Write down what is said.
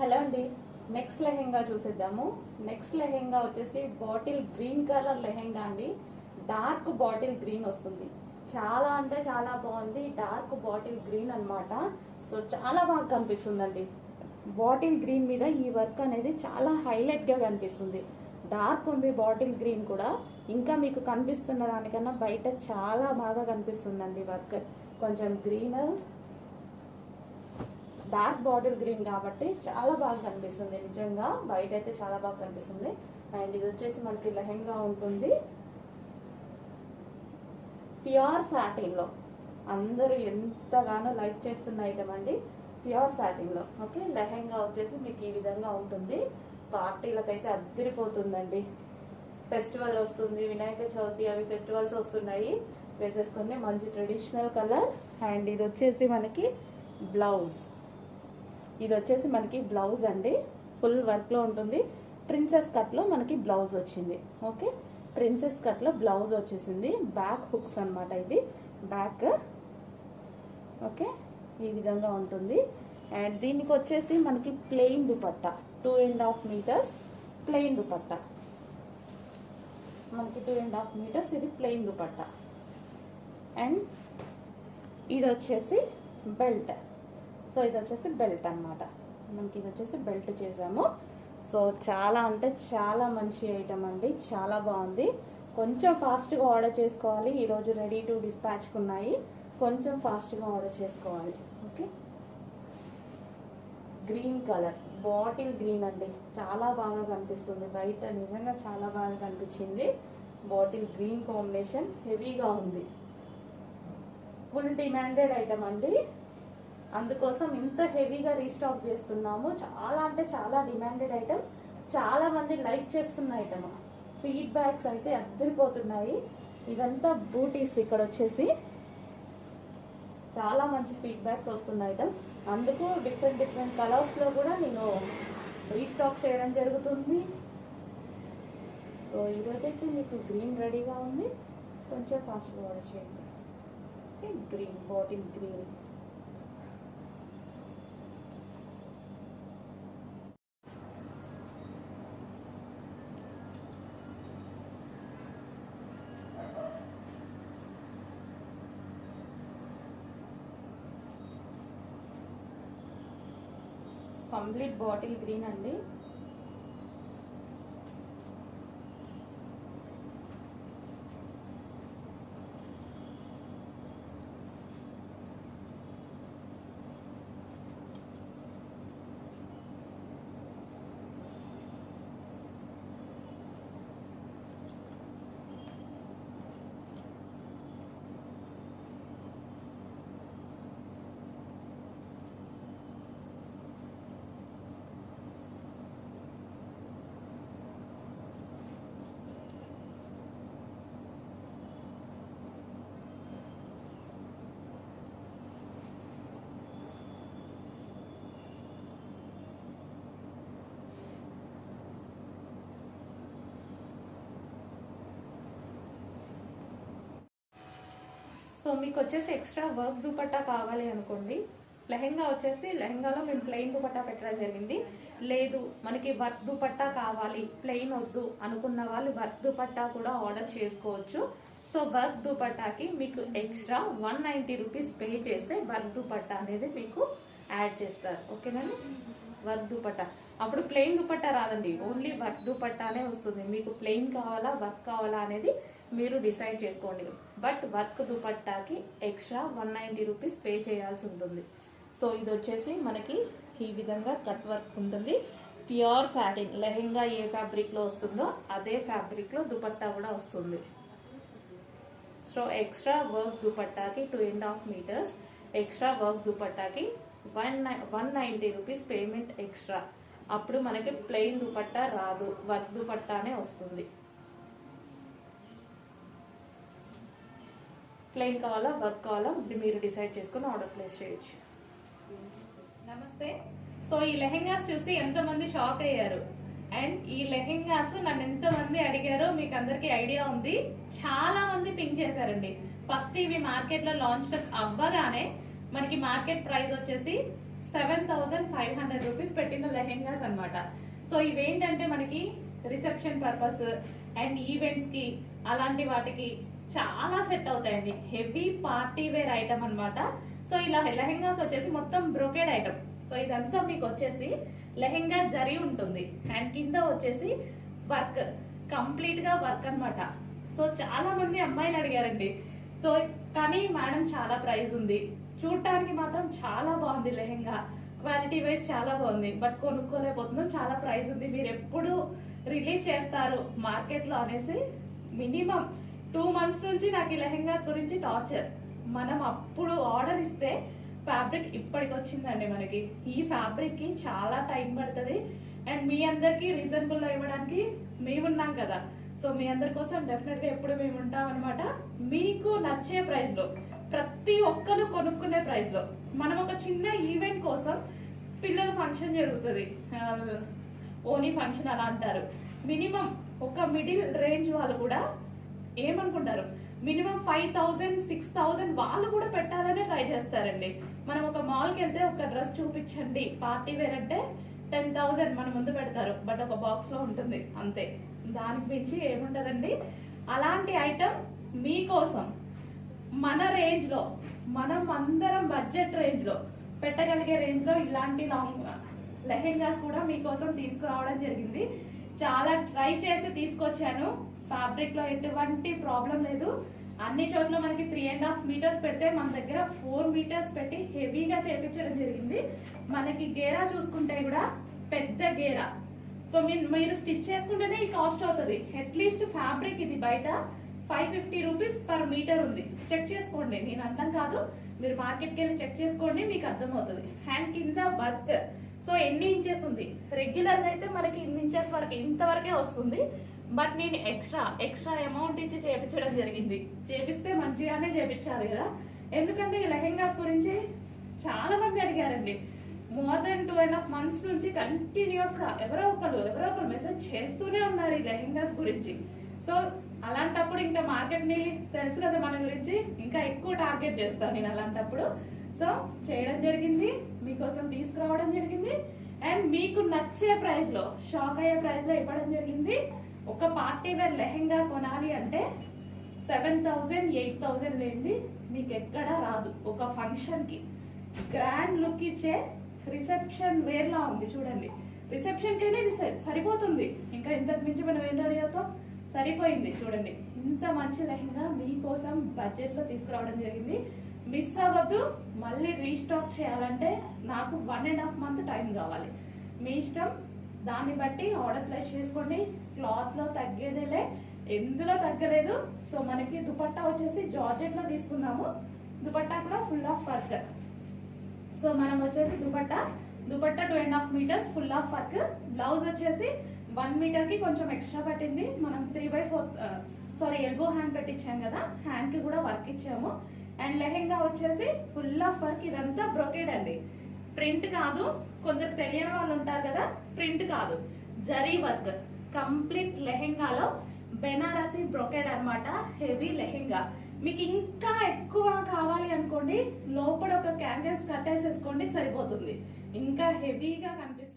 Hello అండి. Next lehenga చూసేద్దాము. Next lehenga వచ్చేసి బాటిల్ గ్రీన్ కలర్ లెహెంగా అండి. డార్క్ బాటిల్ గ్రీన్ వస్తుంది. చాలా అంటే చాలా బాగుంది. డార్క్ బాటిల్ గ్రీన్ అన్నమాట. సో చాలా బాగా కనిపిస్తుందండి. బాటిల్ గ్రీన్ మీద ఈ వర్క్ అనేది చాలా హైలైట్గా కనిపిస్తుంది. డార్క్ ఉంది బాటిల్ గ్రీన్ కూడా. ఇంకా మీకు కనిపిస్తున్న దానికన్నా బయట చాలా బాగా కనిపిస్తుందండి వర్క్. కొంచెం గ్రీన్ డార్క్ బాటిల్ గ్రీన్ కాబట్టి చాలా బాగా కనిపిస్తుంది. నిజంగా బయట అయితే చాలా బాగా కనిపిస్తుంది. అండ్ ఇది వచ్చేసి మనకి లెహెంగా ఉంటుంది. ప్యూర్ సాటిన్లో అందరూ ఎంతగానో లైక్ చేస్తున్న ఐటమ్ అండి. Pure సాటిన్లో okay? లెహెంగా వచ్చేసి మీకు ఈ విధంగా ఉంటుంది. పార్టీలకైతే అద్దరిపోతుందండి. ఫెస్టివల్ వస్తుంది వినాయక చవితి అవి ఫెస్టివల్స్ వస్తున్నాయి. వేసేసుకొని మంచి ట్రెడిషనల్ కలర్ అండ్ ఇది వచ్చేసి మనకి బ్లౌజ్. ఇది వచ్చేసి మనకి బ్లౌజ్ అండి. ఫుల్ వర్క్లో ఉంటుంది. ప్రిన్సెస్ కట్లో మనకి బ్లౌజ్ వచ్చింది. ఓకే? ప్రిన్సెస్ కట్లో బ్లౌజ్ వచ్చేసింది. బ్యాక్ హుక్స్ అనమాట ఇది. Back okay? ఈ విధంగా ఉంటుంది. అండ్ దీనికి వచ్చేసి మనకి plain dupatta. Two and half metres plain dupatta. మనకి టూ అండ్ హాఫ్ మీటర్స్ ఇది ప్లెయిన్ దుపట్టా. అండ్ ఇది వచ్చేసి బెల్ట్ సో ఇది వచ్చేసి బెల్ట్ అన్నమాట. మనకి ఇది వచ్చేసి బెల్ట్ చేసాము. సో చాలా అంటే చాలా మంచి ఐటమ్ అండి. చాలా బాగుంది. కొంచెం ఫాస్ట్గా ఆర్డర్ చేసుకోవాలి. ఈరోజు రెడీ టు డిస్పాచ్కి ఉన్నాయి. కొంచెం ఫాస్ట్గా ఆర్డర్ చేసుకోవాలి. Okay? Green colour. Bottle green అండి. చాలా బాగా కనిపిస్తుంది. బయట నిజంగా చాలా బాగా కనిపించింది. బాటిల్ గ్రీన్ కాంబినేషన్ హెవీగా ఉంది. ఫుల్ డిమాండెడ్ ఐటమ్ అండి. అందుకోసం ఇంత హెవీగా రీస్టాక్ చేస్తున్నాము. చాలా అంటే చాలా డిమాండెడ్ ఐటమ్ చాలా మంది లైక్ చేస్తున్న ఐటమ్ ఫీడ్బ్యాక్స్ అయితే అద్దరిపోతున్నాయి. ఇదంతా బూటీస్ ఇక్కడ వచ్చేసి. చాలా మంచి ఫీడ్బ్యాక్స్ వస్తున్నాయి ఐటమ్ అందుకు డిఫరెంట్ డిఫరెంట్ కలర్స్లో కూడా నేను రీస్టాక్ చేయడం జరుగుతుంది. సో ఈరోజైతే మీకు గ్రీన్ రెడీగా ఉంది. కొంచెం ఫాస్ట్గా ఆర్డర్ చేయండి. Okay green bottle green complete bottle green అండి. సో మీకు వచ్చేసి ఎక్స్ట్రా వర్క్ దుపట్టా కావాలి అనుకోండి. లెహెంగా వచ్చేసి లెహెంగాలో మేము ప్లెయిన్ దుపట్టా పెట్టడం జరిగింది. లేదు మనకి వర్క్ దుపట్టా కావాలి ప్లెయిన్ వద్దు అనుకున్న వాళ్ళు వర్క్ దుపట్టా కూడా ఆర్డర్ చేసుకోవచ్చు. సో వర్క్ దుపట్టాకి మీకు extra one ninety rupees pay చేస్తే వర్క్ దుపట్టా అనేది మీకు యాడ్ చేస్తారు. ఓకేనండి వర్క్ దుపట్టా. అప్పుడు ప్లెయిన్ దుపట్టా రాదండి. ఓన్లీ వర్క్ దుపట్టానే వస్తుంది. మీకు ప్లెయిన్ కావాలా వర్క్ కావాలా అనేది మీరు డిసైడ్ చేసుకోండి. But work దుపట్టాకి extra one ninety rupees pay చేయాల్సి ఉంటుంది. సో ఇది వచ్చేసి మనకి ఈ విధంగా కట్ వర్క్ ఉంటుంది. ప్యూర్ శాటిన్ లెహెంగా ఏ ఫ్యాబ్రిక్లో వస్తుందో అదే ఫ్యాబ్రిక్లో దుపట్టా కూడా వస్తుంది. So extra work దుపట్టాకి two and half metres extra work దుపట్టాకి one one ninety rupees payment extra. అప్పుడు మనకి ప్లెయిన్ దుపట్టా రాదు. వర్క్ దుపట్టానే వస్తుంది. ప్లెయిన్ కావాలా వర్క్ కావాలా ఇది మీరు డిసైడ్ చేసుకుని ఆర్డర్ ప్లేస్ చేయొచ్చు. నమస్తే. సో ఈ లెహెంగాస్ చూసి ఎంతమంది షాక్ అయ్యారు? అండ్ ఈ లెహెంగాస్ నన్ను ఎంతమంది అడిగారో మీకు అందరికి ఐడియా ఉంది. చాలా మంది పింక్ చేశారండి. ఫస్ట్ ఇవి మార్కెట్లో లాంచ్ అవ్వగానే మనకి మార్కెట్ ప్రైస్ వచ్చేసి seven thousand five hundred rupees పెట్టిన లెహెంగాస్ అనమాట సో ఇవేంటంటే మనకి రిసెప్షన్ పర్పస్ అండ్ ఈవెంట్స్కి అలాంటి వాటికి చాలా సెట్ అవుతాయండి. హెవీ పార్టీ వేర్ ఐటమ్ అనమాట సో ఇలా లెహెంగాస్ వచ్చేసి మొత్తం బ్రోకెడ్ ఐటమ్ సో ఇదంతా మీకు వచ్చేసి లెహెంగా జరి ఉంటుంది. అండ్ కింద వచ్చేసి వర్క్ కంప్లీట్గా వర్క్ అన్నమాట. సో చాలా మంది అమ్మాయిలు అడిగారండి. సో కానీ మేడం చాలా ప్రైజ్ ఉంది. చూడటానికి మాత్రం చాలా బాగుంది లెహెంగా. క్వాలిటీ వైజ్ చాలా బాగుంది. బట్ కొనుక్కోలేకపోతున్నాం చాలా ప్రైస్ ఉంది. మీరు ఎప్పుడు రిలీజ్ చేస్తారు? మార్కెట్లో అనేసి మినిమం టూ మంత్స్ నుంచి నాకు ఈ లెహెంగాస్ గురించి టార్చర్. మనం అప్పుడు ఆర్డర్ ఇస్తే ఫ్యాబ్రిక్ ఇప్పటికి వచ్చిందండి మనకి. ఈ ఫ్యాబ్రిక్కి చాలా టైం పడుతుంది. అండ్ మీ అందరికీ రీజనబుల్ ఇవ్వడానికి మేమున్నాం కదా. సో మీ అందరి కోసం డెఫినెట్గా ఎప్పుడు మేము ఉంటాం అనమాట మీకు నచ్చే ప్రైస్లో ప్రతి ఒక్కరు కొనుక్కునే ప్రైస్లో మనం ఒక చిన్న ఈవెంట్ కోసం పిల్లల ఫంక్షన్ జరుగుతుంది. ఓనీ ఫంక్షన్ అలా అంటారు. మినిమం ఒక మిడిల్ రేంజ్ వాళ్ళు కూడా ఏమనుకుంటారు? Minimum five thousand six thousand వాళ్ళు కూడా పెట్టాలనే ట్రై చేస్తారండి. మనం ఒక మాల్కి వెళ్తే ఒక డ్రెస్ చూపించండి. పార్టీ వేర్ అంటే టెన్ థౌజండ్ మన ముందు పెడతారు. బట్ ఒక బాక్స్లో ఉంటుంది. అంతే. దానికి మించి ఏముంటదండి అలాంటి ఐటమ్ మీకోసం మన రేంజ్లో మనం అందరం బడ్జెట్ రేంజ్లో పెట్టగలిగే రేంజ్లో ఇలాంటి లాంగ్ లెహెంగాస్ కూడా మీకోసం తీసుకురావడం జరిగింది. చాలా ట్రై చేసి తీసుకొచ్చాను. ఫ్యాబ్రిక్లో ఎటువంటి ప్రాబ్లం లేదు. అన్ని చోట్ల మనకి త్రీ అండ్ హాఫ్ మీటర్స్ పెడితే మన దగ్గర ఫోర్ మీటర్స్ పెట్టి హెవీగా చేపించడం జరిగింది. మనకి గేరా చూసుకుంటే కూడా పెద్ద గేరా. సో మీరు మీరు స్టిచ్ చేసుకుంటేనే ఈ కాస్ట్ అవుతుంది. అట్లీస్ట్ ఫ్యాబ్రిక్ ఇది బయట five fifty rupees per metre ఉంది. చెక్ చేసుకోండి. నేను అంటాం కాదు. మీరు మార్కెట్కి వెళ్ళి చెక్ చేసుకోండి మీకు అర్థమవుతుంది. హ్యాండ్ కింద వర్క్ సో ఎన్ని ఇంచెస్ ఉంది? రెగ్యులర్ అయితే మనకి ఇన్ని ఇంచెస్ వరకు ఇంతవరకే వస్తుంది. బట్ నేను ఎక్స్ట్రా ఎక్స్ట్రా అమౌంట్ ఇచ్చి చేపించడం జరిగింది. చేపిస్తే మంచిగానే చేపించాలి కదా. ఎందుకంటే ఈ లెహెంగాస్ గురించి చాలా మంది అడిగారండి. More than two and half months నుంచి కంటిన్యూస్గా ఎవరో ఒకరు ఎవరో ఒకరు మెసేజ్ చేస్తూనే ఉన్నారు ఈ లెహెంగాస్ గురించి. సో అలాంటప్పుడు ఇంకా మార్కెట్ని తెలుసు కదా మన గురించి. ఇంకా ఎక్కువ టార్గెట్ చేస్తాను నేను అలాంటప్పుడు. సో చేయడం జరిగింది. మీకోసం తీసుకురావడం జరిగింది. అండ్ మీకు నచ్చే ప్రైస్లో షాక్ అయ్యే ప్రైస్లో ఇవ్వడం జరిగింది. ఒక పార్టీ వేర్ లెహెంగా కొనాలి అంటే సెవెన్ థౌజండ్ ఎయిట్ థౌజండ్ లేనిది మీకు ఎక్కడా రాదు. ఒక ఫంక్షన్కి గ్రాండ్ లుక్ ఇచ్చే రిసెప్షన్ వేర్ లా ఉంది చూడండి. రిసెప్షన్ కైనా ఇది సరిపోతుంది. ఇంకా ఇంతకు మించి మనం ఏం అడిగాతో సరిపోయింది చూడండి. ఇంత మంచి లెహంగా మీకోసం బడ్జెట్లో తీసుకురావడం జరిగింది. మిస్ అవ్వద్దు మళ్ళీ రీస్టాక్ చేయాలంటే నాకు one and half month time కావాలి. మీ ఇష్టం? దాన్ని బట్టి ఆర్డర్ ప్లేస్ చేసుకోండి. క్లాత్లో తగ్గేదేలే. ఎందులో తగ్గలేదు? సో మనకి దుపట్టా వచ్చేసి జార్జెట్లో తీసుకున్నాము. దుపట్టా కూడా ఫుల్ ఆఫ్ వర్క్ సో మనం వచ్చేసి dupatta. Dupatta two and half metres full of work blouse వచ్చేసి వన్ మీటర్కి కొంచెం ఎక్స్ట్రా పట్టింది. మనం three by four sorry elbow hand పెట్టించాం కదా. హ్యాండ్కి కూడా వర్క్ ఇచ్చాము. అండ్ లెహెంగా వచ్చేసి ఫుల్ ఆఫ్ వర్క్ ఇదంతా బ్రొకేడ్ అండి. ప్రింట్ కాదు. కొందరు తెలియని వాళ్ళు ఉంటారు కదా ప్రింట్ కాదు. జరీ వర్క్. కంప్లీట్ లెహెంగాలో బెనారసి బ్రొకెడ్ అన్నమాట హెవీ లెహెంగా. మీకు ఇంకా ఎక్కువ కావాలి అనుకోండి లోపల ఒక క్యాండిల్స్ కట్టేసేసుకోండి సరిపోతుంది. ఇంకా హెవీగా కనిపిస్తుంది.